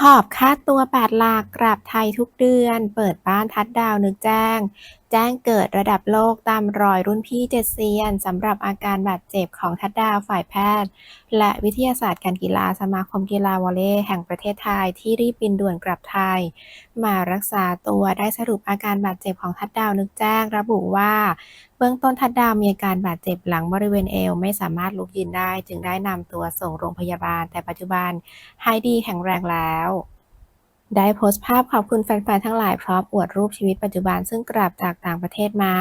หอบค่าตัว8หลักกลับไทยทุกเดือน เปิดบ้านทัดดาวนึกแจ้งแจ้งเกิดระดับโลกตามรอยรุ่นพี่เจ็ดเซียนสำหรับอาการบาดเจ็บของทัดดาวฝ่ายแพทย์ และวิทยาศาสตร์การกีฬาสมาคมกีฬาวอลเลย์แห่งประเทศไทยที่รีบบินด่วนกลับไทย มารักษาตัวได้สรุปอาการบาดเจ็บของทัดดาวนึกแจ้งระบุว่า เบื้องต้นทัดดาวมีอาการบาดเจ็บหลังบริเวณเอว ไม่สามารถลุกยืนได้ จึงได้นำตัวส่งโรงพยาบาล แต่ปัจจุบันหายดีแข็งแรงแล้ว ได้โพสต์ภาพขอบคุณแฟนๆ ทั้งหลายพร้อมอวดรูปชีวิตปัจจุบันซึ่งกลับจากต่างประเทศมา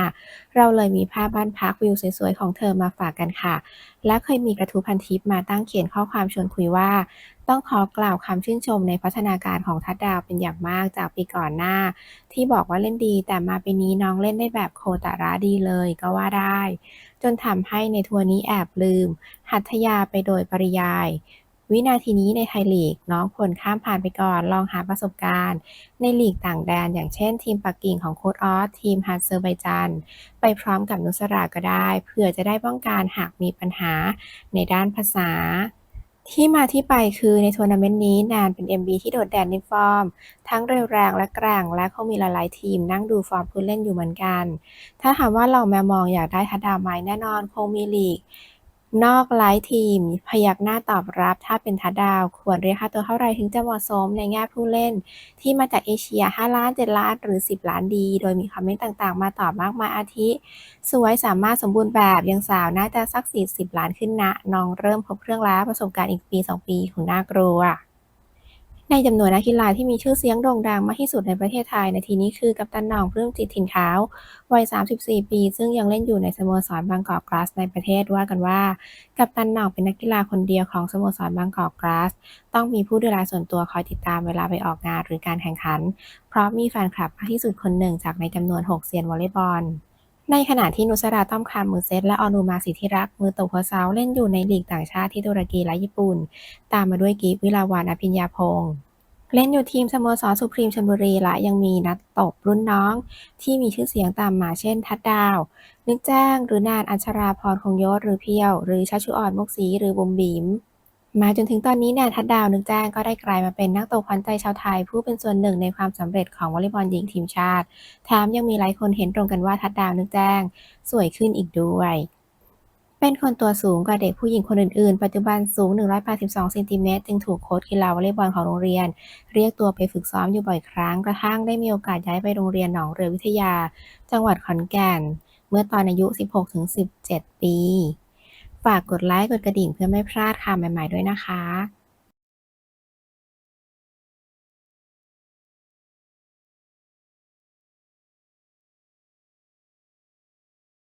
เราเลยมีภาพบ้านพักวิวสวยๆ ของเธอมาฝากกันค่ะ และเคยมีกระทู้พันทิปมาตั้งเขียนข้อความชวนคุยว่า ต้องขอกล่าวคำชื่นชมในพัฒนาการของทัดดาวเป็นอย่างมากจากปีก่อนหน้า ที่บอกว่าเล่นดีแต่มาปีนี้น้องเล่นได้แบบโคตระดีเลยก็ว่าได้ จนทำให้ในทัวร์นี้แอบลืม หัตถยาไปโดยปริยาย วินาทีนี้ในไทยลีก น้องควรข้ามผ่านไปก่อน ลองหาประสบการณ์ ในลีกต่างแดน อย่างเช่นทีมปักกิ่งของโค้ชออสทีมฮัตเซอร์ไบจันไปพร้อมกับนุสราก็ได้เพื่อจะได้ป้องกันหากมีปัญหาในด้านภาษาที่มาที่ไปคือในทัวร์นาเมนต์นี้แนนเป็น MB ที่โดดเด่นในฟอร์ม ทั้งเร็วแรงและแกร่งและคงมีหลายๆทีมนั่งดูฟอร์มผู้เล่นอยู่เหมือนกัน ถ้าถามว่าเหล่าแมวมองอยากได้ทัดดาวไหมแน่นอนคงมีลีก นอกไลฟ์ทีม พยักหน้าตอบรับถ้าเป็นทัดดาว ควรเรียกค่าตัวเท่าไรถึงจะเหมาะสมในแง่ผู้เล่น ที่มาจากเอเชีย 5 ล้าน 7 ล้าน หรือ 10 ล้านดี โดยมีคอมเมนต์ต่างๆ มาตอบมากมายอาทิ สวยสามารถสมบูรณ์แบบยังสาวน่าจะสัก 40 ล้านขึ้นนะ น้องเริ่มพบเครื่องแล้วประสบการณ์อีกปี 2 ปีคงน่ากลัว ในจำนวนนักกีฬาที่มีชื่อเสียงโด่งดังมากที่สุดในประเทศไทย ในทีนี้คือกัปตันหน่องปลื้มจิตถิ่นขาว วัย 34 ปี ซึ่งยังเล่นอยู่ในสโมสรบางกอกกลาสในประเทศว่ากันว่า กัปตันหน่องเป็นนักกีฬาคนเดียวของสโมสรบางกอกกลาส ต้องมีผู้ดูแลส่วนตัวคอยติดตามเวลาไปออกงานหรือการแข่งขัน เพราะมีแฟนคลับมากที่สุดคนหนึ่งจากในจำนวน 6 เซียนวอลเลย์บอล ในขณะที่นุสราต้อมคำมือเซตและออนูมาสิทธิรักษ์มือตบหัวเสาเล่นอยู่ในลีกต่างชาติที่ตุรกีและญี่ปุ่น ตามมาด้วยกิฟวิลาวันอภิญญาพงษ์เล่นอยู่ทีมสโมสรสุพรีมชลบุรีและยังมีนักตบรุ่นน้อง ที่มีชื่อเสียงตามมาเช่น ทัดดาว นึกแจ้ง หรือนานอัญชราพรคงยศหรือเพียว หรือชัชชุออนมุกศรีหรือบุมบิม มาจนถึงตอนนี้แนนทัดดาวนึกแจ้งก็ได้กลายมาเป็นนักตบขวัญใจชาวไทย ผู้เป็นส่วนหนึ่งในความสำเร็จของวอลเลย์บอลหญิงทีมชาติแถมยังมีหลายคนเห็นตรงกันว่าทัดดาวนึกแจ้ง สวยขึ้นอีกด้วยเป็นคนตัวสูงกว่าเด็กผู้หญิงคนอื่นๆ ปัจจุบันสูง 182เซนติเมตรจึงถูกโค้ชกีฬาวอลเลย์บอลของโรงเรียน เรียกตัวไปฝึกซ้อมอยู่บ่อยครั้ง กระทั่งได้มีโอกาสย้ายไปโรงเรียนหนองเรือวิทยา จังหวัดขอนแก่น เมื่อตอนอายุ 16-17 ปี ฝากกดไลค์กดกระดิ่งเพื่อไม่พลาดข่าวใหม่ ๆ ด้วยนะคะ